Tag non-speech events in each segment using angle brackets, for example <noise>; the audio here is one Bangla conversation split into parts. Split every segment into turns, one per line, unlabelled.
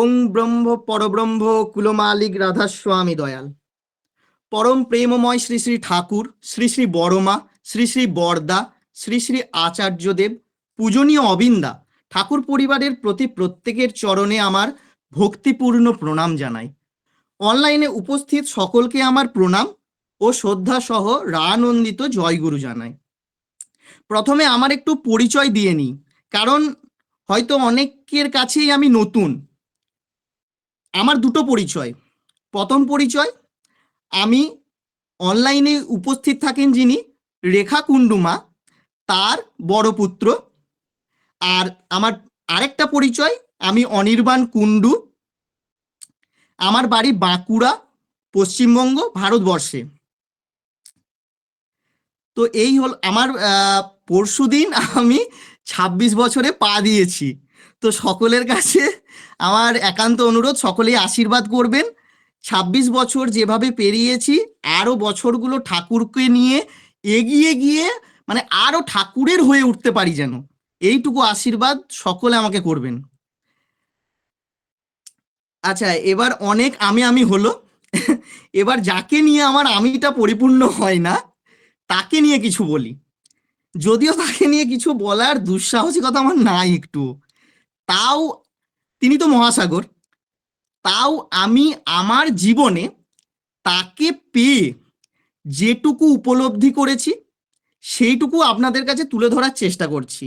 ওং ব্রহ্ম পরব্রহ্ম কুলমালিক রাধাস্বামী দয়াল। পরম প্রেমময় শ্রী শ্রী ঠাকুর, শ্রী শ্রী বড়মা, শ্রী শ্রী বরদা, শ্রী শ্রী আচার্যদেব, পূজনীয় অবিন্দা, ঠাকুর পরিবারের প্রতি প্রত্যেকের চরণে আমার ভক্তিপূর্ণ প্রণাম জানাই। অনলাইনে উপস্থিত সকলকে আমার প্রণাম ও শ্রদ্ধা সহ রানন্দিত জয়গুরু জানাই। প্রথমে আমার একটু পরিচয় দিয়ে নিই, কারণ হয়তো অনেকের কাছেই আমি নতুন। আমার দুটো পরিচয়। প্রথম পরিচয়, আমি অনলাইনে উপস্থিত থাকেন যিনি রেখা কুণ্ডুমা, তার বড় পুত্র। আর আমার আরেকটা পরিচয়, আমি অনির্বাণ কুণ্ডু। আমার বাড়ি বাঁকুড়া, পশ্চিমবঙ্গ, ভারতবর্ষে। তো এই হল, আমার পরশু দিন আমি ২৬ বছরে পা দিয়েছি। তো সকলের কাছে আমার একান্ত অনুরোধ, সকলেই আশীর্বাদ করবেন। ২৬ বছর যেভাবে পেরিয়েছি আরও বছরগুলো ঠাকুরকে নিয়ে এগিয়ে গিয়ে মানে আরও ঠাকুরের হয়ে উঠতে পারি যেন। এইটুকু আশীর্বাদ সকলে আমাকে করবেন। আচ্ছা এবার অনেক আমি আমি হলো। এবার যাকে নিয়ে আমার আমিটা পরিপূর্ণ হয় না, তাকে নিয়ে কিছু বলি। যদিও তাকে নিয়ে কিছু বলার দুঃসাহসিকতা আমার নাই একটু তাও তিনি তো মহাসাগর। তাও আমি আমার জীবনে তাকে পেয়ে যেটুকু উপলব্ধি করেছি, সেইটুকু আপনাদের কাছে তুলে ধরার চেষ্টা করছি।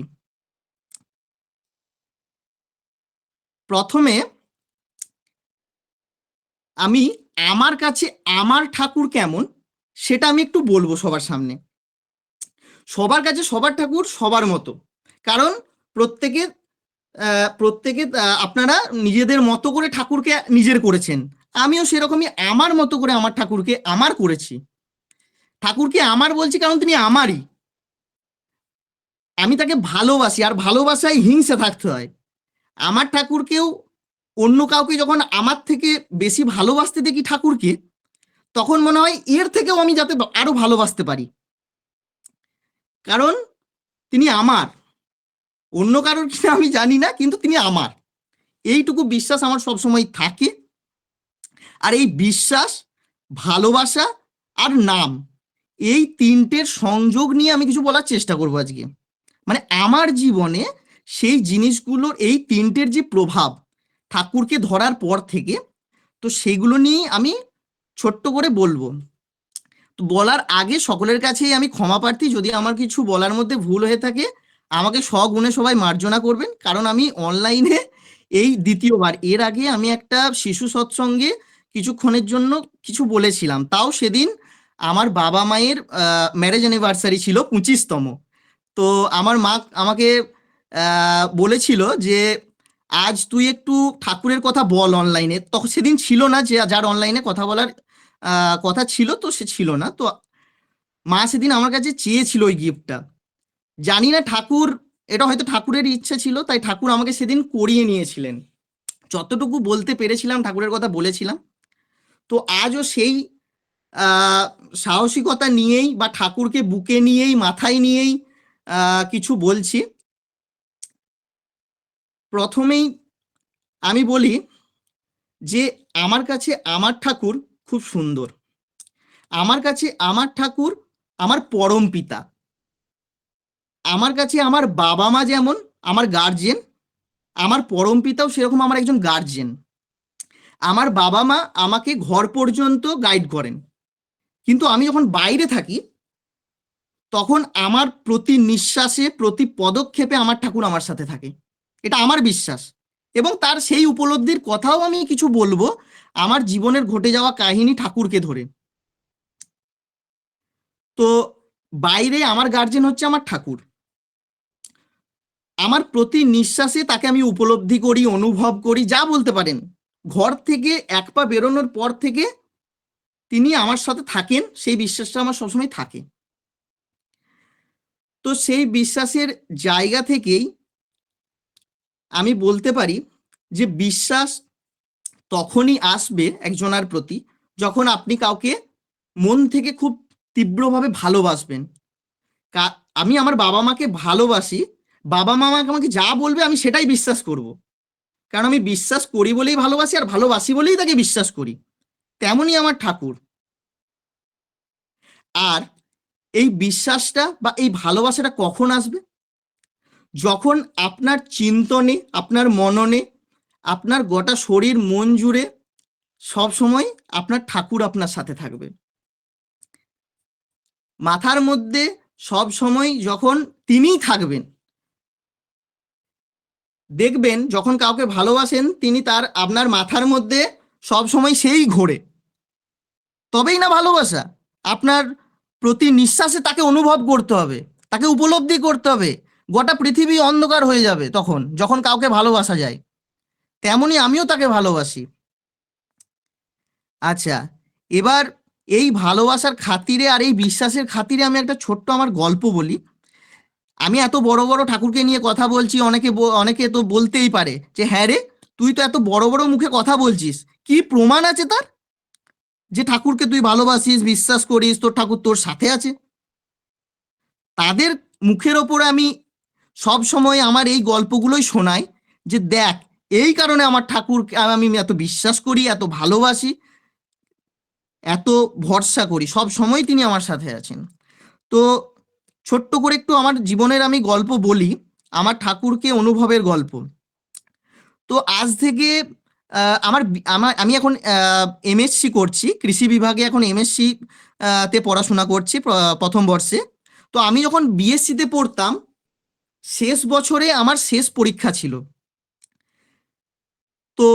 প্রথমে আমি আমার কাছে আমার ঠাকুর কেমন সেটা আমি একটু বলব সবার সামনে। সবার কাছে সবার ঠাকুর সবার মতো। কারণ প্রত্যেকে প্রত্যেকে আপনারা নিজেদের মতো করে ঠাকুরকে নিজের করেছেন। আমিও সেরকমই আমার মতো করে আমার ঠাকুরকে আমার করেছি। ঠাকুরকে আমার বলছি কারণ তিনি আমারই। আমি তাকে ভালোবাসি আর ভালোবাসায় হিংসা থাকতে হয়। আমার ঠাকুরকেও অন্য কাউকে যখন আমার থেকে বেশি ভালোবাসতে দেখি ঠাকুরকে, তখন মনে হয় এর থেকেও আমি যাতে আরও ভালোবাসতে পারি। কারণ তিনি আমার। অন্য কারোর কিনা আমি জানি না, কিন্তু তিনি আমার। এইটুকু বিশ্বাস আমার সবসময় থাকে। আর এই বিশ্বাস, ভালোবাসা আর নাম, এই তিনটের সংযোগ নিয়ে আমি কিছু বলার চেষ্টা করব আজকে। মানে আমার জীবনে সেই জিনিসগুলোর এই তিনটের যে প্রভাব ঠাকুরকে ধরার পর থেকে, তো সেগুলো নিয়ে আমি ছোট্ট করে বলব। তো বলার আগে সকলের কাছেই আমি ক্ষমা প্রার্থী। যদি আমার কিছু বলার মধ্যে ভুল হয়ে থাকে আমাকে স্বগুণে সবাই মার্জনা করবেন, কারণ আমি অনলাইনে এই দ্বিতীয়বার। এর আগে আমি একটা শিশু সৎসঙ্গে কিছুক্ষণের জন্য কিছু বলেছিলাম। তাও সেদিন আমার বাবা মায়ের ম্যারেজ অ্যানিভার্সারি ছিল পঁচিশতম। তো আমার মা আমাকে বলেছিল যে, আজ তুই একটু ঠাকুরের কথা বল অনলাইনে তখন সেদিন ছিল না যে, যার অনলাইনে কথা বলার কথা ছিল তো সে ছিল না। তো মা সেদিন আমার কাছে চেয়েছিল ওই গিফটটা জানি না ঠাকুর, এটা হয়তো ঠাকুরের ইচ্ছে ছিল, তাই ঠাকুর আমাকে সেদিন করিয়ে নিয়েছিলেন। যতটুকু বলতে পেরেছিলাম, ঠাকুরের কথা বলেছিলাম। তো আজও সেই সাহসিকতা নিয়েই বা ঠাকুরকে বুকে নিয়েই, মাথায় নিয়েই কিছু বলছি। প্রথমেই আমি বলি যে, আমার কাছে আমার ঠাকুর খুব সুন্দর। আমার কাছে আমার ঠাকুর আমার পরম পিতা। আমার কাছে আমার বাবা মা যেমন, আমার গার্জেন আমার পরম পিতাও সেরকম আমার একজন গার্জেন আমার বাবা মা আমাকে ঘর পর্যন্ত গাইড করেন। কিন্তু আমি যখন বাইরে থাকি, তখন আমার প্রতি নিঃশ্বাসে, প্রতি পদক্ষেপে আমার ঠাকুর আমার সাথে থাকে। এটা আমার বিশ্বাস। এবং তার সেই উপলব্ধির কথাও আমি কিছু বলব, আমার জীবনের ঘটে যাওয়া কাহিনী ঠাকুরকে ধরে। তো বাইরে আমার গার্জেন হচ্ছে আমার ঠাকুর। আমার প্রতি নিঃশ্বাসে তাকে আমি উপলব্ধি করি, অনুভব করি, যা বলতে পারেন। ঘর থেকে এক পা বেরোনোর পর থেকে তিনি আমার সাথে থাকেন, সেই বিশ্বাসটা আমার সবসময় থাকে। তো সেই বিশ্বাসের জায়গা থেকেই আমি বলতে পারি যে, বিশ্বাস তখনই আসবে একজনার প্রতি যখন আপনি কাউকে মন থেকে খুব তীব্রভাবে ভালোবাসবেন। আমি আমার বাবা মাকে ভালোবাসি বাবা মা আমাকে যা বলবে আমি সেটাই বিশ্বাস করব। কারণ আমি বিশ্বাস করি বলেই ভালোবাসি আর ভালোবাসি বলেই তাকে বিশ্বাস করি। তেমনই আমার ঠাকুর। আর এই বিশ্বাসটা বা এই ভালোবাসাটা কখন আসবে? যখন আপনার চিন্তনে, আপনার মননে, আপনার গোটা শরীর, মন জুড়ে সব সময় আপনার ঠাকুর আপনার সাথে থাকবে। মাথার মধ্যে সব সময় যখন তিনিই থাকবেন দেখবেন যখন কাউকে ভালোবাসেন, তিনি তার আপনার মাথার মধ্যে সব সময় সেই ঘোরে। তবেই না ভালোবাসা। আপনার প্রতি নিঃশ্বাসে তাকে অনুভব করতে হবে, তাকে উপলব্ধি করতে হবে। গোটা পৃথিবী অন্ধকার হয়ে যাবে তখন, যখন কাউকে ভালোবাসা যায়। তেমনি আমিও তাকে ভালোবাসি। আচ্ছা এবার এই ভালোবাসার খাতিরে আর এই বিশ্বাসের খাতিরে আমি একটা ছোট্ট আমার গল্প বলি। আমি এত বড় বড় ঠাকুরকে নিয়ে কথা বলছি, অনেকে অনেকে তো বলতেই পারে যে হ্যাঁ রে, তুই তো এত বড় বড় মুখে কথা বলছিস। কি প্রমাণ আছে তার? যে ঠাকুরকে তুই ভালোবাসিস, বিশ্বাস করিস, তোর ঠাকুর তোর সাথে আছে। তাদের মুখের ওপর আমি সব সময় আমার এই গল্পগুলোই শোনাই যে, দেখ, এই কারণে আমার ঠাকুরকে আমি এত বিশ্বাস করি, এত ভালোবাসি, এত ভরসা করি, সব সময় তিনি আমার সাথে আছেন। তো ছোট্ট করে একটু আমার জীবনের আমি গল্প বলি, আমার ঠাকুরকে অনুভবের গল্প। তো আজ থেকে আমার আমার আমি এখন এমএসসি করছি, কৃষি বিভাগে এখন এমএসসি তে পড়াশোনা করছি প্রথম বর্ষে। তো আমি যখন বিএসসি তে পড়তাম, শেষ বছরে আমার শেষ পরীক্ষা ছিল। তো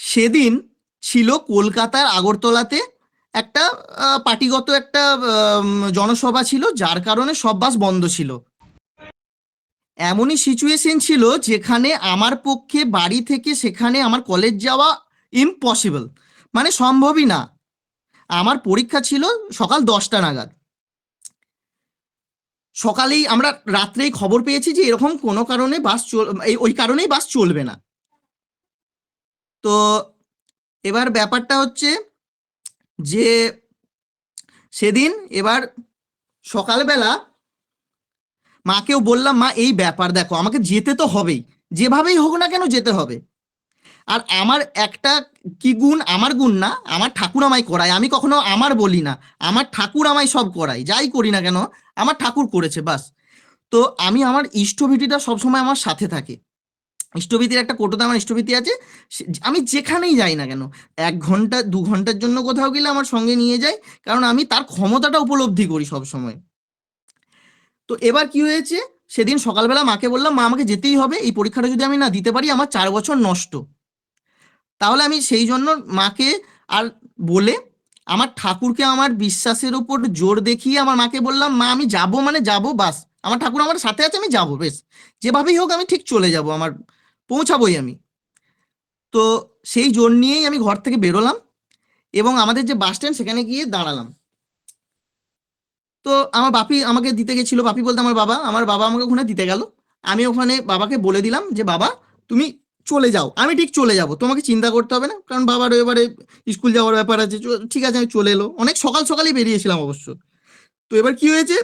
সেদিন ছিল কলকাতার আগরতলাতে একটা পার্টিগত একটা জনসভা ছিল, যার কারণে সব বাস বন্ধ ছিল। এমনই সিচুয়েশন ছিল যেখানে আমার পক্ষে বাড়ি থেকে সেখানে আমার কলেজ যাওয়া ইম্পসিবল মানে সম্ভবই না। আমার পরীক্ষা ছিল সকাল দশটা নাগাদ। সকালেই আমরা রাত্রেই খবর পেয়েছি যে এরকম কোনো কারণে বাস চল ওই কারণেই বাস চলবে না। তো, এবার ব্যাপারটা হচ্ছে যে সেদিন এবার সকালবেলা মাকেও বললাম, মা, এই ব্যাপার দেখো, আমাকে যেতে তো হবেই। যেভাবেই হোক না কেন যেতে হবে। আর আমার একটা কি গুণ, আমার গুণ না, আমার ঠাকুর আমায় করায়। আমি কখনো আমার বলি না, আমার ঠাকুর আমায় সব করায়। যাই করি না কেন, আমার ঠাকুর করেছে, বাস। তো আমি আমার ইষ্টভীতিটা সবসময় আমার সাথে থাকে। ইষ্টভীতির একটা কোটোতে আমার ইষ্টভীতি আছে আমি যেখানেই যাই না কেন, এক ঘণ্টা, দু ঘণ্টার জন্য কোথাও গেলে আমার সঙ্গে নিয়ে যাই কারণ আমি তার ক্ষমতাটা উপলব্ধি করি সব সময় তো এবার কি হয়েছে, সেদিন সকালবেলা মাকে বললাম, মা, আমাকে যেতেই হবে, এই পরীক্ষাটা যদি আমি না দিতে পারি, আমার চার বছর নষ্ট। তাহলে আমি সেই জন্য মাকে আর বলে, আমার ঠাকুরকে আমার বিশ্বাসের উপর জোর দেখিয়ে আমার মাকে বললাম, মা, আমি যাব মানে যাব, বাস। আমার ঠাকুর আমার সাথে আছে, আমি যাব, বেশ। যেভাবেই হোক, আমি ঠিক চলে যাব আমার পৌঁছাবোই আমি। তো সেই জোর নিয়েই আমি ঘর থেকে বেরোলাম এবং আমাদের যে বাস স্ট্যান্ড সেখানে গিয়ে দাঁড়ালাম। তো আমার বাপি আমাকে দিতে গেছিল, বাপি বলতে আমার বাবা আমার বাবা আমাকে ওখানে দিতে গেল। আমি ওখানে বাবাকে বলে দিলাম যে, বাবা, তুমি চলে যাও। আমি ঠিক চলে যাব। তোমাকে চিন্তা করতে হবে না, কারণ বাবার এবারে স্কুল যাওয়ার ব্যাপার আছে। ঠিক আছে, আমি চলে এলো। অনেক সকাল সকালই বেরিয়েছিলাম অবশ্য। তো এবার কি হয়েছে?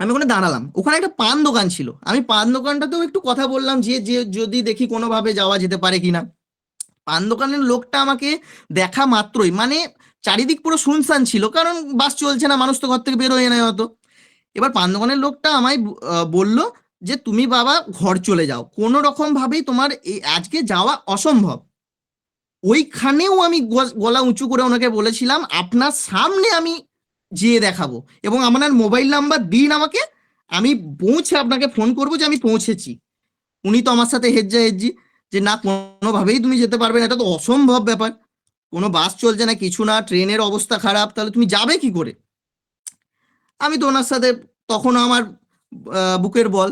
আমি ওখানে দাঁড়ালাম। ওখানে একটা পান দোকান ছিল। আমি পান দোকানটাতেও একটু কথা বললাম যে যে যদি দেখি কোনোভাবে যাওয়া যেতে পারে কিনা। পান দোকানের লোকটা আমাকে দেখা মাত্রই মানে চারিদিক পুরো শুনশান ছিল, কারণ বাস চলছে না, মানুষ তো ঘর থেকে বেরোয় না হতো এবার পান দোকানের লোকটা আমায় বলল যে, তুমি বাবা ঘর চলে যাও। কোনো রকম ভাবেই তোমার আজকে যাওয়া অসম্ভব। ওইখানেও আমি গলা উঁচু করে ওনাকে বলেছিলাম, আপনার সামনে আমি যেয়ে দেখাবো। এবং আপনার মোবাইল নাম্বার দিন আমাকে, আমি পৌঁছে আপনাকে ফোন করব যে আমি পৌঁছেছি। উনি তো আমার সাথে হেজ্জা হেজ্জি, যে না, কোনোভাবেই তুমি যেতে পারবে না, এটা তো অসম্ভব ব্যাপার। কোনো বাস চলছে না, কিছু না, ট্রেনের অবস্থা খারাপ, তাহলে তুমি যাবে কি করে? আমি তো ওনার সাথে তখন আমার বুকের বল,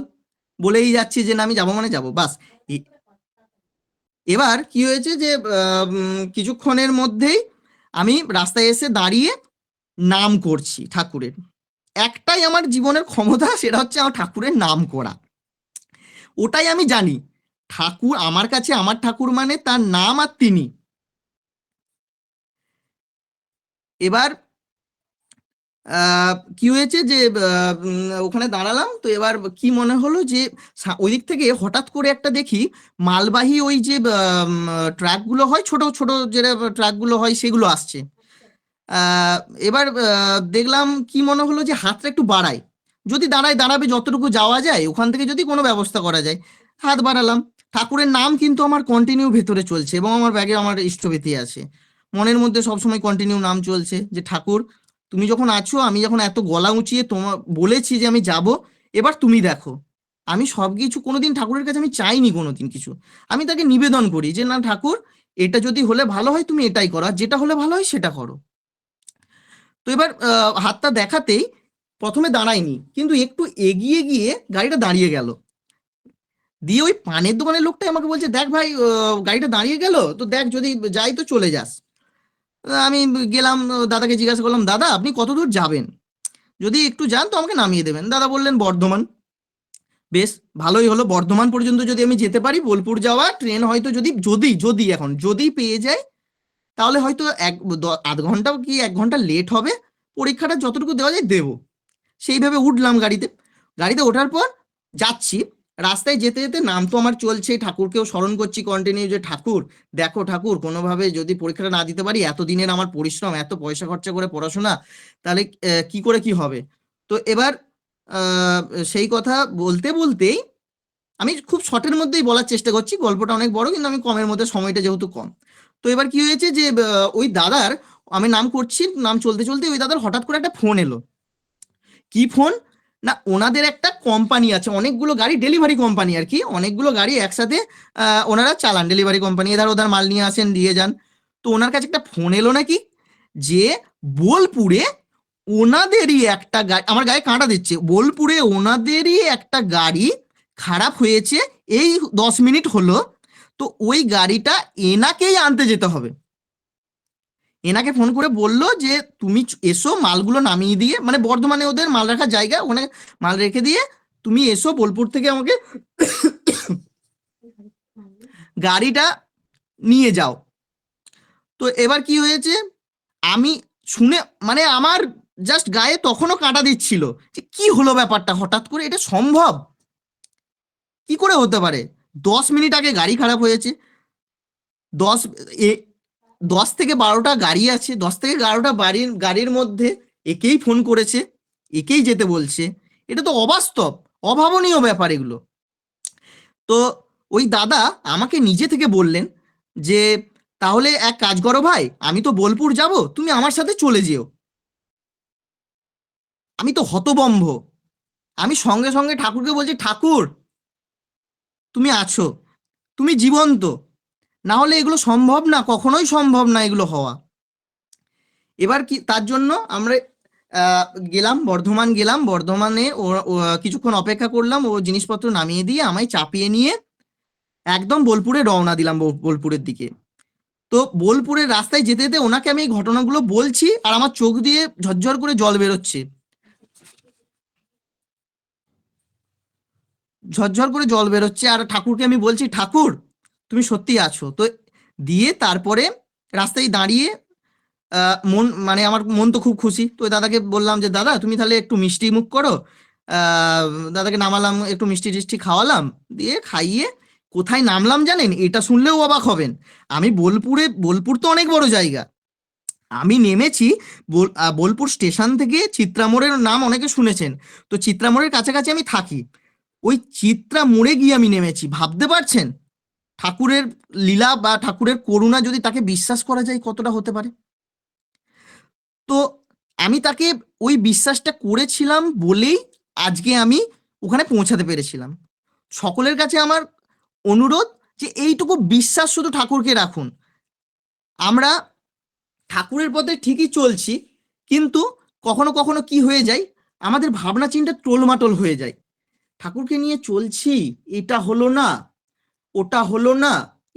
বলেই যাচ্ছি যে না, আমি যাব মানে যাব, বাস। এবার কি হয়েছে যে কিছুক্ষণের মধ্যেই আমি রাস্তায় এসে দাঁড়িয়ে নাম করছি ঠাকুরের। একটাই আমার জীবনের ক্ষমতা, সেটা হচ্ছে আমার ঠাকুরের নাম করা। ওটাই আমি জানি। ঠাকুর, আমার কাছে আমার ঠাকুর মানে তার নাম আর তিনি। এবার কি হয়েছে যে ওখানে দাঁড়ালাম, তো এবার কি মনে হলো যে ওই দিক থেকে হঠাৎ করে একটা দেখি, মালবাহী ওই যে ট্রাকগুলো হয়, ছোট ছোট যে ট্রাকগুলো হয়, সেগুলো আসছে। এবার দেখলাম কি মনে হলো যে হাতটা একটু বাড়াই। যদি দাঁড়ায়, দাঁড়াবে যতটুকু যাওয়া যায়, ওখান থেকে যদি কোনো ব্যবস্থা করা যায়, হাত বাড়ালাম। ঠাকুরের নাম কিন্তু আমার কন্টিনিউ ভেতরে চলছে এবং আমার ব্যাগে আমার ইষ্টভীতি আছে। মনের মধ্যে সবসময় কন্টিনিউ নাম চলছে যে, ঠাকুর, তুমি যখন আছো, আমি যখন এত গলা উঁচিয়ে তোমার বলেছি যে আমি যাব, এবার তুমি দেখো। আমি সবকিছু কোনোদিন ঠাকুরের কাছে আমি চাইনি কোনোদিন কিছু। আমি তাকে নিবেদন করি যে, না ঠাকুর, এটা যদি হলে ভালো হয়, তুমি এটাই করো। যেটা হলে ভালো হয়, সেটা করো। তো এবার হাতটা দেখাতেই প্রথমে দাঁড়ায়নি, কিন্তু একটু এগিয়ে গিয়ে গাড়িটা দাঁড়িয়ে গেল। দিয়ে ওই পানের দোকানের লোকটাই আমাকে বলছে, দেখ ভাই গাড়িটা দাঁড়িয়ে গেল, তো দেখ যদি যাই তো চলে যাস। আমি গেলাম দাদাকে জিজ্ঞাসা করলাম, দাদা, আপনি কত দূর যাবেন? যদি একটু যান তো আমাকে নামিয়ে দেবেন। দাদা বললেন, বর্ধমান। বেশ, ভালোই হলো। বর্ধমান পর্যন্ত যদি আমি যেতে পারি, বোলপুর যাওয়া, ট্রেন হয়তো যদি যদি যদি এখন, যদি পেয়ে যাই তাহলে হয়তো এক আধ ঘণ্টা কি এক ঘণ্টা লেট হবে? পরীক্ষাটা যতটুকু দেওয়া যায় দেবো। সেইভাবে উঠলাম গাড়িতে। গাড়িতে ওঠার পর যাচ্ছি। রাস্তায় যেতে যেতে নাম তো আমার চলছে, ঠাকুরকেও স্মরণ করছি কন্টিনিউ যে, ঠাকুর, দেখো ঠাকুর, কোনোভাবে যদি পরীক্ষাটা না দিতে পারি, এতদিনের আমার পরিশ্রম, এত পয়সা খরচা করে পড়াশোনা, তাহলে কি করে কি হবে? তো এবার সেই কথা বলতে বলতেই আমি খুব শর্টের মধ্যেই বলার চেষ্টা করছি, গল্পটা অনেক বড়, কিন্তু আমি কমের মধ্যে সময়টা যেহেতু কম। তো এবার কি হয়েছে যে ওই দাদার, আমি নাম করছি, নাম চলতে চলতে ওই দাদার হঠাৎ করে একটা ফোন এলো। কি ফোন না, ওনাদের একটা কোম্পানি আছে, অনেকগুলো গাড়ি ডেলিভারি কোম্পানি আর কি, অনেকগুলো গাড়ি একসাথে ওনারা চালান ডেলিভারি কোম্পানি এধার ওধার মাল নিয়ে আসেন, দিয়ে যান। তো ওনার কাছে একটা ফোন এলো নাকি, যে বোলপুরে ওনাদেরই একটা গাড়ি আমার গায়ে কাঁটা দিচ্ছে, বোলপুরে ওনাদেরই একটা গাড়ি খারাপ হয়েছে, এই দশ মিনিট হলো তো ওই গাড়িটা এনাকেই আনতে যেতে হবে। এনাকে ফোন করে বলল যে, তুমি এসো, মালগুলো নামিয়ে দিয়ে মানে বর্ধমানে ওদের মাল রাখার জায়গা, ওখানে মাল রেখে দিয়ে তুমি এসো, বোলপুর থেকে আমাকে গাড়িটা নিয়ে যাও। তো এবার কি হয়েছে, আমি শুনে মানে আমার জাস্ট গায়ে তখনও কাঁটা দিচ্ছিল যে, কি হলো ব্যাপারটা? হঠাৎ করে এটা সম্ভব? কি করে হতে পারে? দশ মিনিট আগে গাড়ি খারাপ হয়েছে। দশ, এ, দশ থেকে বারোটা গাড়ি আছে, দশ থেকে বারোটা বাড়ির গাড়ির মধ্যে একেই ফোন করেছে, একেই যেতে বলছে। এটা তো অবাস্তব, অভাবনীয় ব্যাপার এগুলো। তো ওই দাদা আমাকে নিজে থেকে বললেন যে, তাহলে এক কাজ করো ভাই, আমি তো বোলপুর যাব, তুমি আমার সাথে চলে যেও। আমি তো হতবম্ব আমি সঙ্গে সঙ্গে ঠাকুরকে বলছি, ঠাকুর তুমি আছো। তুমি জীবন্ত। না হলে এগুলো সম্ভব না, কখনোই সম্ভব না এগুলো হওয়া। এবার কি, তার জন্য আমরা গেলাম, বর্ধমান গেলাম, বর্ধমানে ও কিছুক্ষণ অপেক্ষা করলাম, ও জিনিসপত্র নামিয়ে দিয়ে আমায় চাপিয়ে নিয়ে একদম বোলপুরে রওনা দিলাম বোল- বোলপুরের দিকে। তো বোলপুরের রাস্তায় যেতে যেতে ওনাকে আমি এই ঘটনাগুলো বলছি আর আমার চোখ দিয়ে ঝরঝর করে জল বেরোচ্ছে। ঝরঝর করে জল বেরোচ্ছে আর ঠাকুরকে আমি বলছি, ঠাকুর, তুমি সত্যি আছো। তো দিয়ে তারপরে রাস্তায় দাঁড়িয়ে মন মানে আমার মন তো খুব খুশি। তো দাদাকে বললাম যে, দাদা, তুমি তাহলে একটু মিষ্টি মুখ করো। দাদাকে নামালাম, একটু মিষ্টি টিষ্টি খাওয়ালাম, দিয়ে খাইয়ে কোথায় নামলাম জানেন? এটা শুনলেও অবাক হবেন। আমি বোলপুরে, বোলপুর তো অনেক বড় জায়গা। আমি নেমেছি বোল- বোলপুর স্টেশন থেকে চিত্রামোড়ের নাম অনেকে শুনেছেন। তো চিত্রামোড়ের কাছাকাছি আমি থাকি। ওই চিত্রা মোড়ে গিয়ে আমি নেমেছি, ভাবতে পারছেন? ঠাকুরের লীলা বা ঠাকুরের করুণা যদি তাকে বিশ্বাস করা যায় কতটা হতে পারে? তো আমি তাকে ওই বিশ্বাসটা করেছিলাম বলেই আজকে আমি ওখানে পৌঁছাতে পেরেছিলাম। সকলের কাছে আমার অনুরোধ যে এইটুকু বিশ্বাস শুধু ঠাকুরকে রাখুন। আমরা ঠাকুরের পথে ঠিকই চলছি, কিন্তু কখনো কখনো কি হয়ে যায়? আমাদের ভাবনা চিন্তা টোলমাটোল হয়ে যায়। ঠাকুরকে নিয়ে চলছি, এটা হলো না, ওটা হলো না,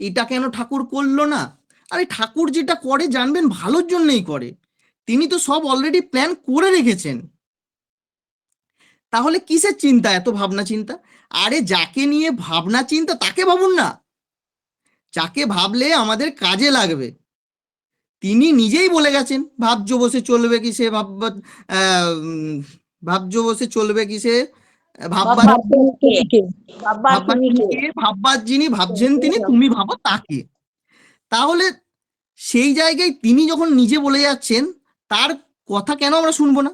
এটা কেন ঠাকুর করল না? আরে ঠাকুর যেটা করে জানবেন, ভালোর জন্যই করে। তিনি তো সব অলরেডি প্ল্যান করে রেখেছেন। তাহলে কিসের চিন্তা, এত ভাবনা চিন্তা? আরে যাকে নিয়ে ভাবনা চিন্তা, তাকে ভাবুন না। যাকে ভাবলে আমাদের কাজে লাগবে। তিনি নিজেই বলে গেছেন ভাবজ বসে চলবে কি সে ভাব ভাবজ বসে চলবে কি সে ভাববার ভাববার যিনি যিনি ভাবছেন তিনি তুমি ভাবো তাকে। তাহলে সেই জায়গায় তিনি যখন নিজে বলে যাচ্ছেন তার কথা কেন আমরা শুনব না?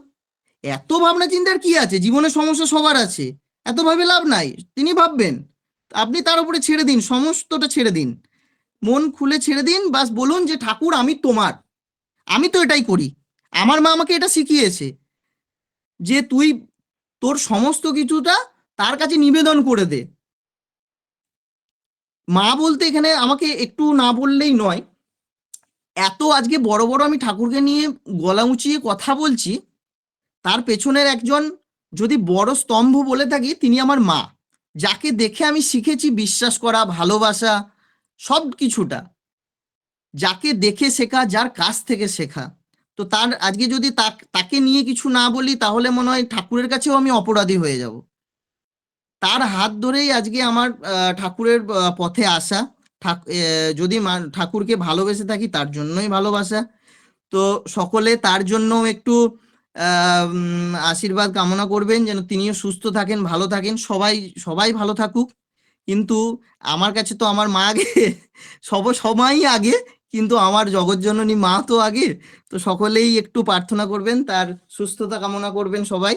এত ভাবনা চিন্তার কি আছে? জীবনের সমস্যা সবার আছে। এত ভাবে লাভ নাই। তিনি ভাববেন আপনি তার উপরে ছেড়ে দিন সমস্তটা ছেড়ে দিন। মন খুলে ছেড়ে দিন বাস বলুন যে ঠাকুর আমি তোমার। আমি তো এটাই করি। আমার মা আমাকে এটা শিখিয়েছে যে তুই তোর সমস্ত কিছুটা তার কাছে নিবেদন করে দে। মা বলতে এখানে আমাকে একটু না বললেই নয়। এত আজকে বড় বড় আমি ঠাকুরকে নিয়ে গলা উঁচিয়ে কথা বলছি, তার পেছনের একজন যদি বড় স্তম্ভ বলে থাকি তিনি আমার মা। যাকে দেখে আমি শিখেছি বিশ্বাস করা, ভালোবাসা, সব কিছুটা। যাকে দেখে শেখা, যার কাছ থেকে শেখা। তো তার আজকে যদি তাক- নিয়ে কিছু না বলি, তাহলে মনে হয় ঠাকুরের কাছেও আমি অপরাধী হয়ে যাব। তার হাত ধরেই আজকে আমার ঠাকুরের পথে আসা। যদি ঠাকুরকে ভালোবেসে থাকি, তার জন্যই ভালোবাসা। তো সকলে তার জন্য একটু আশীর্বাদ কামনা করবেন, যেন তিনিও সুস্থ থাকেন, ভালো থাকেন। সবাই সবাই ভালো থাকুক। কিন্তু আমার কাছে তো আমার মা আগে, সব সময়ই আগে কিন্তু আমার জগৎজননী মা তো আগে, তো সকলেই একটু প্রার্থনা করবেন, তার সুস্থতা কামনা করবেন সবাই।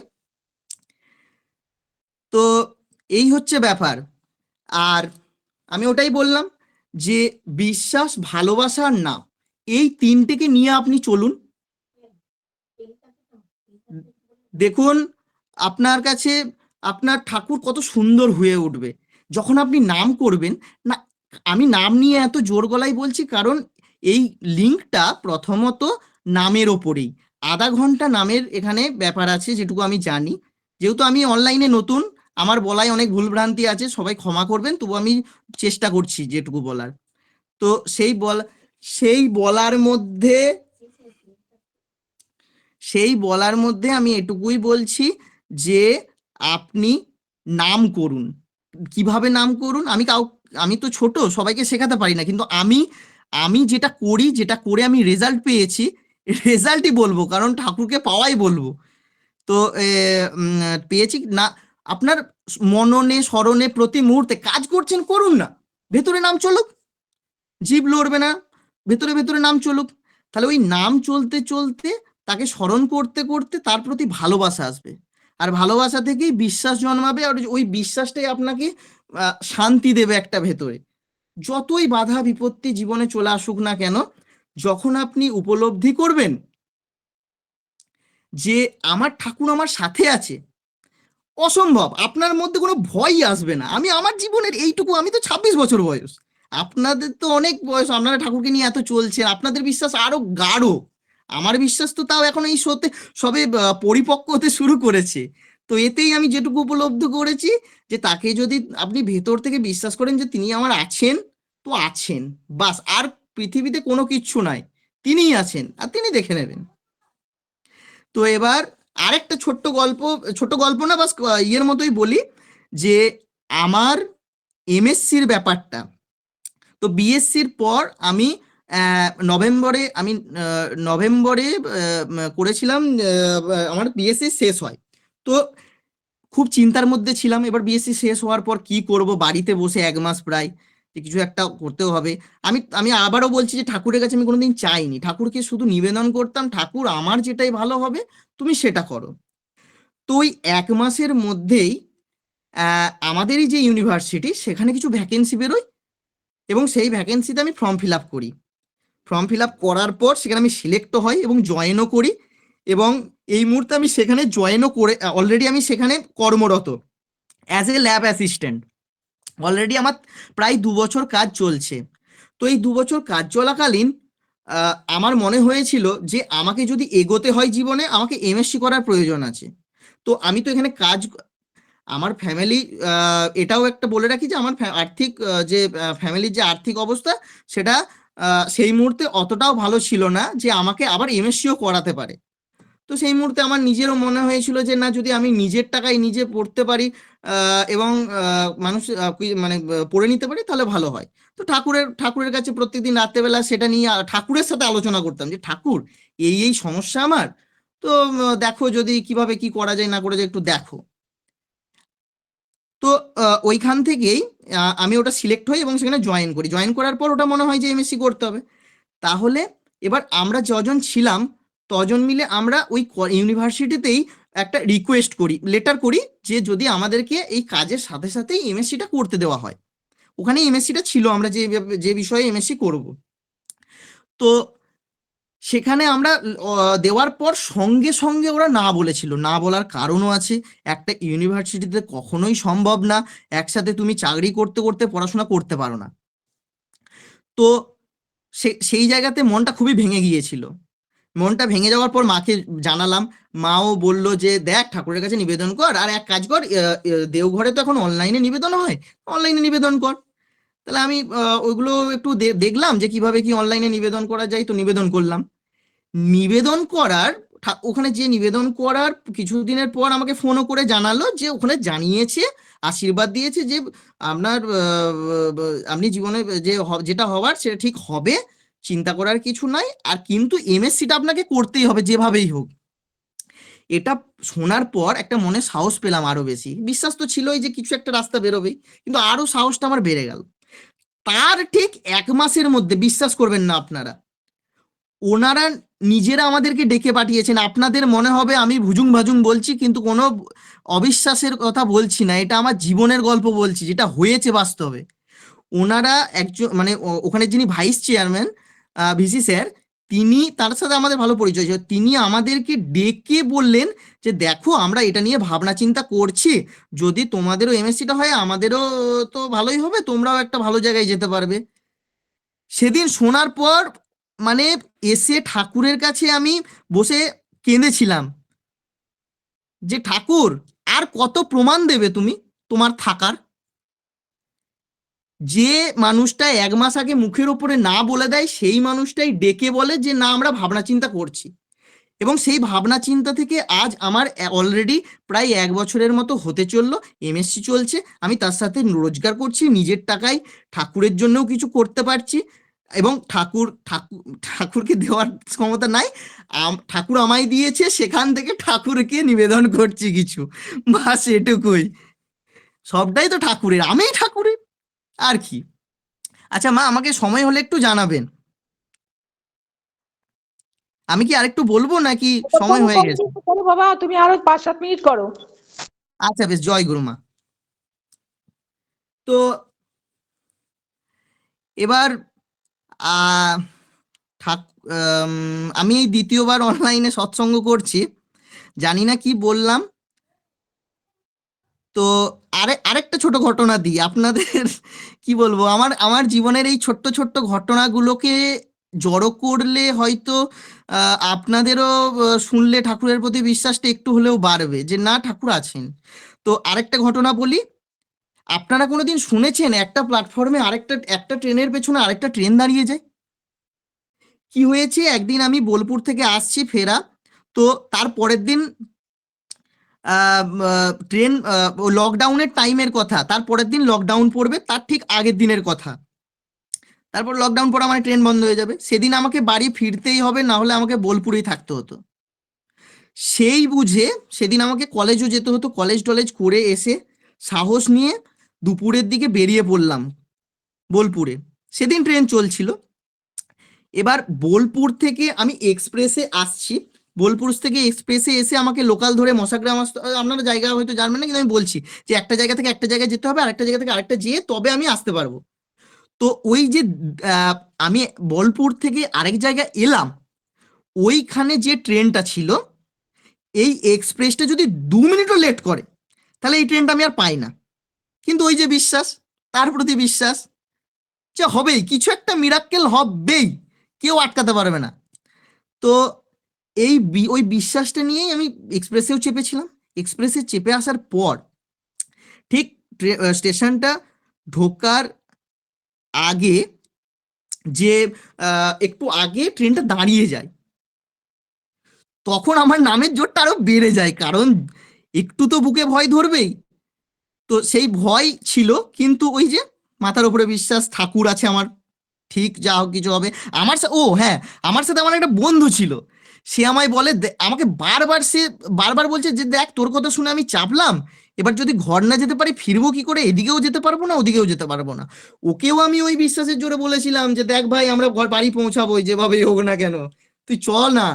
তো এই হচ্ছে ব্যাপার। আর আমি ওটাই বললাম যে, বিশ্বাস, ভালোবাসা আর নাম এই তিনটেকে নিয়ে আপনি চলুন। দেখুন, আপনার কাছে আপনার ঠাকুর কত সুন্দর হয়ে উঠবে। যখন আপনি নাম করবেন, না, আমি নাম নিয়ে এত জোর গলায় বলছি কারণ এই লিঙ্কটা প্রথমত নামের ওপরেই। আধা ঘণ্টা নামের এখানে ব্যাপার আছে, যেটুকু আমি জানি। যেহেতু আমি অনলাইনে নতুন, আমার বলায় অনেক ভুলভ্রান্তি আছে, সবাই ক্ষমা করবেন, তবু আমি চেষ্টা করছি যেটুকু বলার। তো সেই বল, সেই বলার মধ্যে, সেই বলার মধ্যে আমি এটুকুই বলছি যে, আপনি নাম করুন। কীভাবে নাম করুন? আমি কাউ, আমি তো ছোট, সবাইকে শেখাতে পারি না, কিন্তু আমি আমি যেটা করি, যেটা করে আমি রেজাল্ট পেয়েছি রেজাল্টই বলব, কারণ ঠাকুরকে পাওয়াই বলব। তো পেয়েছি না, আপনার মননে, স্মরণে প্রতি মুহূর্তে কাজ করছেন, করুন না। ভেতরে নাম চলুক, জীব লড়বে না, ভেতরে ভেতরে নাম চলুক। তাহলে ওই নাম চলতে চলতে, তাকে স্মরণ করতে করতে তার প্রতি ভালোবাসা আসবে। আর ভালোবাসা থেকেই বিশ্বাস জন্মাবে, আর ওই বিশ্বাসটাই আপনাকে শান্তি দেবে একটা ভেতরে। যতই বাধা বিপত্তি জীবনে চলে আসুক না কেন, যখন আপনি উপলব্ধি করবেন যে আমার ঠাকুর আমার সাথে আছে, অসম্ভব, আপনার মধ্যে কোনো ভয়ই আসবে না। আমি আমার জীবনের এইটুকু, আমি তো ছাব্বিশ বছর বয়স। আপনাদের তো অনেক বয়স, আপনারা ঠাকুরকে নিয়ে এত চলছেন, আপনাদের বিশ্বাস আরও গাঢ়। আমার বিশ্বাস তো তাও এখন এই সত্যি সবে পরিপক্ক হতে শুরু করেছে। তো এতেই আমি যেটুকু উপলব্ধ করেছি যে তাকে যদি আপনি ভেতর থেকে বিশ্বাস করেন যে তিনি আমার আছেন, তো আছেন। বাস, আর পৃথিবীতে কোনো কিচ্ছু নাই। তিনিই আছেন, আর তিনি দেখে নেবেন। তো এবার আরেকটা ছোট্ট গল্প ছোট গল্প না, বাস ইয়ের মতোই বলি যে আমার এমএসসির ব্যাপারটা। তো বিএসসির পর আমি নভেম্বরে আমি নভেম্বরে করেছিলাম আমার বিএসসি শেষ হয়। তো খুব চিন্তার মধ্যে ছিলাম, এবার বিএসসি শেষ হওয়ার পর কি করব? বাড়িতে বসে এক মাস প্রায় যে কিছু একটা করতেও হবে। আমি আমি আবারও বলছি যে ঠাকুরের কাছে আমি কোনোদিন চাইনি। ঠাকুরকে শুধু নিবেদন করতাম, ঠাকুর, আমার যেটাই ভালো হবে, তুমি সেটা করো। তো ওই এক মাসের মধ্যেই আমাদেরই যে ইউনিভার্সিটি, সেখানে কিছু ভ্যাকেন্সি বেরোয় এবং সেই ভ্যাকেন্সিতে আমি ফর্ম ফিল আপ করি। ফর্ম ফিল আপ করার পর সেখানে আমি সিলেক্টও হই এবং জয়েনও করি। এবং এই মুহূর্তে আমি সেখানে জয়েনও করে অলরেডি আমি সেখানে কর্মরত as a lab assistant already আমার প্রায় দু বছর কাজ চলছে। তো এই দু বছর কাজ চলাকালীন আমার মনে হয়েছিল যে আমাকে যদি এগোতে হয় জীবনে, আমাকে এমএসসি করার প্রয়োজন আছে। তো আমি তো এখানে কাজ, আমার ফ্যামিলি এটাও একটা বলে রাখি যে আমার আর্থিক যে ফ্যামিলির যে আর্থিক অবস্থা, সেটা সেই মুহূর্তে অতটাও ভালো ছিল না যে আমাকে আবার এমএসসিও করাতে পারে। তো সেই মুহূর্তে আমার নিজেরও মনে হয়েছিল যে, না, যদি আমি নিজের টাকায় নিজে পড়তে পারি এবং মানুষ মানে পড়ে নিতে পারি, তাহলে ভালো হয়। তো ঠাকুরের ঠাকুরের কাছে প্রত্যেকদিন রাত্রেবেলা সেটা নিয়ে ঠাকুরের সাথে আলোচনা করতাম যে, ঠাকুর, এই এই সমস্যা আমার? তো দেখো যদি কীভাবে কি করা যায়, না করা যায়, একটু দেখো। তো ওইখান থেকেই আমি ওটা সিলেক্ট হই এবং সেখানে জয়েন করি। জয়েন করার পর ওটা মনে হয় যে এমএসসি করতে হবে। তাহলে, এবার আমরা যজন ছিলাম তজন মিলে আমরা ওই ইউনিভার্সিটিতেই একটা রিকোয়েস্ট করি লেটার করি যে যদি আমাদেরকে এই কাজের সাথে সাথেই এমএসসিটা করতে দেওয়া হয়। ওখানে এমএসসিটা ছিল, আমরা যে যে বিষয়ে এমএসসি করব। তো সেখানে আমরা দেওয়ার পর সঙ্গে সঙ্গে ওরা না বলেছিল। না বলার কারণও আছে। একটা ইউনিভার্সিটিতে কখনোই সম্ভব না। একসাথে তুমি চাকরি করতে করতে পড়াশোনা করতে পারো না। তো সেই জায়গাতে মনটা খুবই ভেঙে গিয়েছিল। মনটা ভেঙে যাওয়ার পর মাকে জানালাম। মাও বলল যে দেখ ঠাকুরের কাছে নিবেদন কর আর এক কাজ কর আহ, আহ, দেওঘরে তো এখন অনলাইনে নিবেদন হয় অনলাইনে নিবেদন কর। তাহলে আমি ওইগুলো একটু দেখলাম যে কীভাবে কি অনলাইনে নিবেদন করা যায় তো নিবেদন করলাম। নিবেদন করার ওখানে যে নিবেদন করার কিছুদিনের পর আমাকে ফোনও করে জানালো যে ওখানে জানিয়েছে আশীর্বাদ দিয়েছে যে আপনার আপনি জীবনে যে যেটা হওয়ার সেটা ঠিক হবে। চিন্তা করার কিছু নাই, আর কিন্তু এমএসসিটা আপনাকে করতেই হবে যেভাবেই হোক। এটা শোনার পর একটা মনে সাহস পেলাম আরও বেশি। বিশ্বাস তো ছিলই যে কিছু একটা রাস্তা বেরোবেই, কিন্তু আরও সাহসটা আমার বেড়ে গেল। তার ঠিক এক মাসের মধ্যে, বিশ্বাস করবেন না আপনারা, ওনারা নিজেরা আমাদেরকে ডেকে পাঠিয়েছেন। আপনাদের মনে হবে আমি ভুজুং ভাজুং বলছি, কিন্তু কোনো অবিশ্বাসের কথা বলছি না। এটা আমার জীবনের গল্প বলছি, যেটা হয়েছে বাস্তবে। ওনারা একজন মানে ওখানে যিনি ভাইস চেয়ারম্যান ভিসি স্যার, তিনি, তার সাথে আমাদের ভালো পরিচয় ছিল। তিনি আমাদেরকে ডেকে বললেন যে, দেখো, আমরা এটা নিয়ে ভাবনা চিন্তা করছি। যদি তোমাদেরও এমএসসিটা হয়, আমাদেরও তো ভালোই হবে, তোমরাও একটা ভালো জায়গায় যেতে পারবে। সেদিন শোনার পর মানে এসে ঠাকুরের কাছে আমি বসে কেঁদেছিলাম। যে, ঠাকুর, আর কত প্রমাণ দেবে তুমি তোমার থাকার? যে মানুষটা এক মাস আগে মুখের ওপরে না বলে দেয়, সেই মানুষটাই ডেকে বলে যে, না, আমরা ভাবনা চিন্তা করছি। এবং সেই ভাবনা চিন্তা থেকে আজ আমার অলরেডি প্রায় এক বছরের মতো হতে চলল এমএসসি চলছে, আমি তার সাথে রোজগার করছি, নিজের টাকায় ঠাকুরের জন্যও কিছু করতে পারছি এবং ঠাকুর ঠাকুর ঠাকুরকে দেওয়ার ক্ষমতা নাই ঠাকুর আমায় দিয়েছে, সেখান থেকে ঠাকুরকে নিবেদন করছি কিছু। বাস এটুকুই। সবটাই তো ঠাকুরের আমি ঠাকুরের। আর কি? আচ্ছা মা আমাকে সময় হলে একটু জানাবেন। আমি কি আরেকটু বলব নাকি সময় হয়ে গেছে?
বাবা তুমি আরও পাঁচ সাত মিনিট করো।
আচ্ছা বেশ জয় গুরু মা। তো এবার আমি দ্বিতীয়বার অনলাইনে সৎসঙ্গ করছি। জানি না কি বললাম। তো আরে, আরেকটা ছোট ঘটনা দিই। আপনাদের <laughs> কি বলব? আমার আমার জীবনের এই ছোট্ট ছোট্ট ঘটনাগুলোকে জড়ো করলে হয়তো আপনাদেরও শুনলে ঠাকুরের প্রতি বিশ্বাসটা একটু হলেও বাড়বে যে না, ঠাকুর আছেন। তো আরেকটা ঘটনা বলি। আপনারা কোনোদিন শুনেছেন একটা প্ল্যাটফর্মে আরেকটা, একটা ট্রেনের পেছনে আরেকটা ট্রেন দাঁড়িয়ে যায়? কি হয়েছে? একদিন আমি বোলপুর থেকে আসছি ফেরা। তো তার পরের দিন ট্রেন লকডাউনের টাইমের কথা তার পরের দিন লকডাউন পড়বে, তার ঠিক আগের দিনের কথা। তারপর লকডাউন পড়া মানে ট্রেন বন্ধ হয়ে যাবে। সেদিন আমাকে বাড়ি ফিরতেই হবে, না হলে আমাকে বোলপুরেই থাকতে হতো। সেই বুঝে সেদিন আমাকে কলেজও যেতে হতো, কলেজ টলেজ করে এসে সাহস নিয়ে দুপুরের দিকে বেরিয়ে পড়লাম বোলপুরে। সেদিন ট্রেন চলছিল। এবার বোলপুর থেকে আমি এক্সপ্রেসে আসছি। বোলপুর থেকে এক্সপ্রেসে এসে আমাকে লোকাল ধরে মশাগ্রাম আসতে। আপনারা জায়গা হয়তো জানবেন না, কিন্তু আমি বলছি যে একটা জায়গা থেকে একটা জায়গায় যেতে হবে আর একটা জায়গা থেকে আরেকটা যেয়ে তবে আমি আসতে পারব। তো ওই যে আমি বোলপুর থেকে আরেক জায়গায় এলাম, ওইখানে যে ট্রেনটা ছিল, এই এক্সপ্রেসটা যদি দু মিনিটও লেট করে, তাহলে এই ট্রেনটা আমি আর পাই না। কিন্তু ওই যে বিশ্বাস, তার প্রতি বিশ্বাস, যে হবেই, কিছু একটা মিরাক্কেল হবেই, কেউ আটকাতে পারবে না। তো এই ওই বিশ্বাসটা নিয়েই আমি এক্সপ্রেসেও চেপেছিলাম। এক্সপ্রেসে চেপে আসার পর ঠিক স্টেশনটা ঢোকার আগে যে একটু আগে ট্রেনটা দাঁড়িয়ে যায়, তখন আমার নামের জোরটা আরও বেড়ে যায়। কারণ একটু তো বুকে ভয় ধরবেই। তো সেই ভয় ছিল, কিন্তু ওই যে মাথার উপরে বিশ্বাস, ঠাকুর আছে আমার, ঠিক যা হোক কিছু হবে। আমার ও হ্যাঁ আমার সাথে আমার একটা বন্ধু ছিল। সে আমায় বলে আমাকে বারবার সে বারবার বলছে যে, দেখ, তোর কথা শুনে আমি চাপলাম। এবার যদি ঘর না যেতে পারি, ফিরবো কি করে? এদিকেও যেতে পারব না, ওদিকেও যেতে পারব না। ওকেও আমি ওই বিশ্বাসের জোরে বলেছিলাম যে, দেখ ভাই, আমরা ঘর, বাড়ি পৌঁছাবো যেভাবেই হোক না কেন। তুই চল না।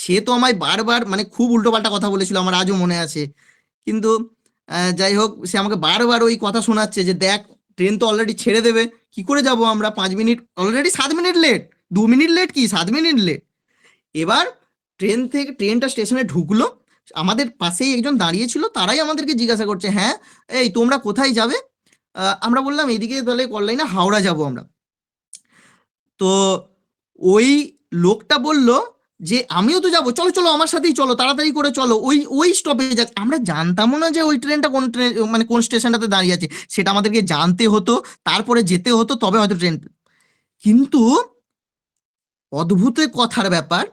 সে তো আমায় বারবার মানে খুব উল্টোপাল্টা কথা বলেছিল, আমার আজও মনে আছে। কিন্তু যাই হোক, সে আমাকে বারবার ওই কথা শোনাচ্ছে যে, দেখ, ট্রেন তো অলরেডি ছেড়ে দেবে। কি করে যাব আমরা? পাঁচ মিনিট অলরেডি সাত মিনিট লেট দু মিনিট লেট কি? সাত মিনিট লেট এবার ট্রেন থেকে, ট্রেনটা স্টেশনে ঢুকলো, আমাদের পাশেই একজন দাঁড়িয়ে ছিল তারাই আমাদেরকে জিজ্ঞাসা করছে হ্যাঁ এই তোমরা কোথায় যাবে? আমরা বললাম এইদিকে তাহলে কল্যাণে, হাওড়া যাব আমরা। তো ওই লোকটা বলল যে, আমিও তো যাব, চলো চলো, আমার সাথেই চলো, তাড়াতাড়ি করে চলো। ওই ওই স্টপে যাক আমরা জানতামও না যে ওই ট্রেনটা কোন ট্রেন মানে কোন স্টেশনটাতে দাঁড়িয়ে আছে, সেটা আমাদেরকে জানতে হতো, তারপরে যেতে হতো, তবে হয়তো ট্রেন, কিন্তু অদ্ভুত কথার ব্যাপার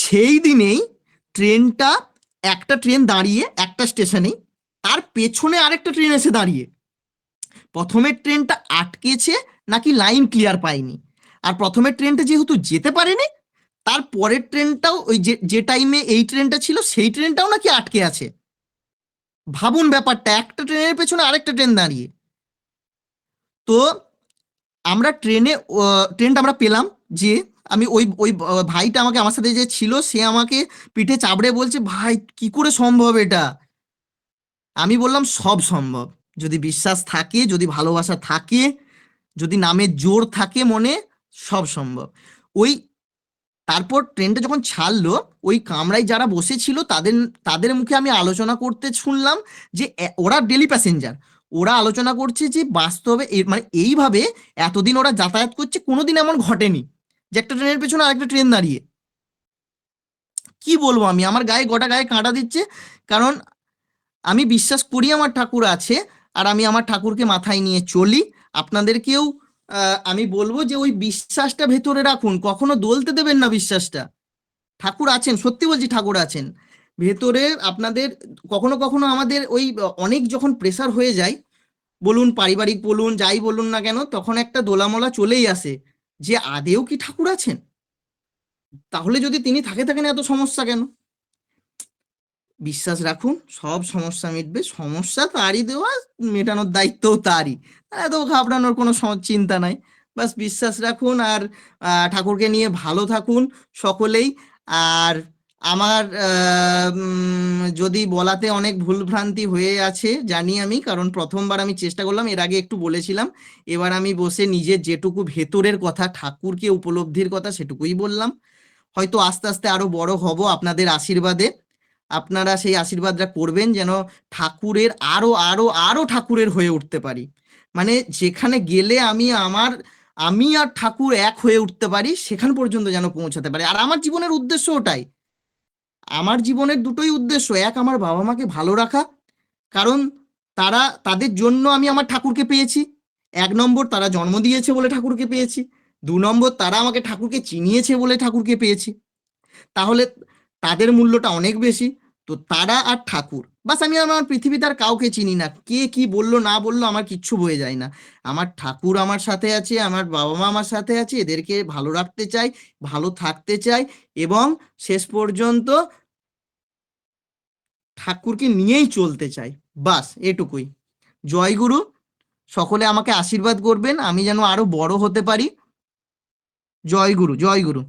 সেই দিনেই ট্রেনটা, একটা ট্রেন দাঁড়িয়ে একটা স্টেশনে তার পেছনে আরেকটা ট্রেন এসে দাঁড়িয়ে। প্রথমের ট্রেনটা আটকেছে নাকি লাইন ক্লিয়ার পায়নি। আর প্রথমের ট্রেনটা যেহেতু যেতে পারেনি, তার পরের ট্রেনটাও ওই যে যে টাইমে এই ট্রেনটা ছিল, সেই ট্রেনটাও নাকি আটকে আছে। ভাবুন ব্যাপারটা, একটা ট্রেনের পেছনে আরেকটা ট্রেন দাঁড়িয়ে। তো আমরা ট্রেনে ট্রেনটা আমরা পেলাম যে আমি ওই ওই ভাইটা আমাকে, আমার সাথে যে ছিল, সে আমাকে পিঠে চাপড়ে বলছে, ভাই, কি করে সম্ভব এটা? আমি বললাম, সব সম্ভব। যদি বিশ্বাস থাকে, যদি ভালোবাসা থাকে, যদি নামে জোর থাকে মনে, সব সম্ভব। ওই, তারপর ট্রেনটা যখন ছাড়লো, ওই কামরায় যারা বসেছিল, তাদের তাদের মুখে আমি আলোচনা করতে শুনলাম যে ওরা ডেলি প্যাসেঞ্জার। ওরা আলোচনা করছে যে, বাস্তবে মানে এইভাবে এতদিন ওরা যাতায়াত করছে, কোনোদিন এমন ঘটেনি। যে একটা ট্রেনের পেছনে আরেকটা ট্রেন দাঁড়িয়ে। কি বলব আমি? আমার গায়ে গোটা গায়ে কাঁটা দিচ্ছে। কারণ আমি বিশ্বাস করি আমার ঠাকুর আছে, আর আমি আমার ঠাকুরকে মাথায় নিয়ে চলি। আপনাদেরকেও আমি বলব যে ওই বিশ্বাসটা ভেতরে রাখুন। কখনো দলতে দেবেন না বিশ্বাসটা। ঠাকুর আছেন, সত্যি বলছি ঠাকুর আছেন। ভেতরে আপনাদের, কখনো কখনো আমাদের ওই অনেক যখন প্রেসার হয়ে যায়, বলুন পারিবারিক বলুন, যাই বলুন না কেন, তখন একটা দোলামলা চলেই আসে। যে আদেও কি ঠাকুর আছেন? তাহলে যদি তিনি থাকে থাকেন এত সমস্যা কেন? বিশ্বাস রাখুন, সব সমস্যা মিটবে। সমস্যা তারই দেওয়া, মেটানোর দায়িত্বও তারই। এত ঘাবড়ানোর কোনো চিন্তা নাই। বাস বিশ্বাস রাখুন আর ঠাকুরকে নিয়ে ভালো থাকুন সকলেই। আর আমার যদি বলাতে অনেক ভুলভ্রান্তি হয়ে আছে, জানি আমি, কারণ প্রথমবার আমি চেষ্টা করলাম, এর আগে একটু বলেছিলাম, এবার আমি বসে নিজের যেটুকু ভেতরের কথা, ঠাকুরকে উপলব্ধির কথা সেটুকুই বললাম। হয়তো আস্তে আস্তে আরও বড় হব আপনাদের আশীর্বাদে। আপনারা সেই আশীর্বাদটা করবেন যেন ঠাকুরের আরও আরও আরও ঠাকুরের হয়ে উঠতে পারি। মানে যেখানে গেলে আমি আমার, আমি আর ঠাকুর এক হয়ে উঠতে পারি, সেখান পর্যন্ত যেন পৌঁছাতে পারি। আর আমার জীবনের উদ্দেশ্য ওটাই। আমার জীবনের দুটোই উদ্দেশ্য, এক আমার বাবা মাকে ভালো রাখা, কারণ তারা, তাদের জন্য আমি আমার ঠাকুরকে পেয়েছি। এক নম্বর তারা জন্ম দিয়েছে বলে ঠাকুরকে পেয়েছি। দু নম্বর তারা আমাকে ঠাকুরকে চিনিয়েছে বলে ঠাকুরকে পেয়েছি। তাহলে তাদের মূল্যটা অনেক বেশি। তো তারা আর ঠাকুর। বাস আমি আমার পৃথিবীতে আর কাউকে চিনি না। কে কি বলল, না বলল আমার কিচ্ছু বয়ে যায় না। আমার ঠাকুর আমার সাথে আছে, আমার বাবা মা আমার সাথে আছে, এদেরকে ভালো রাখতে চাই, ভালো থাকতে চাই এবং শেষ পর্যন্ত ঠাকুরকে নিয়েই চলতে চাই। বাস এটুকুই। জয় গুরু। সকলে আমাকে আশীর্বাদ করবেন। আমি যেন আরও বড় হতে পারি। জয় গুরু জয় গুরু।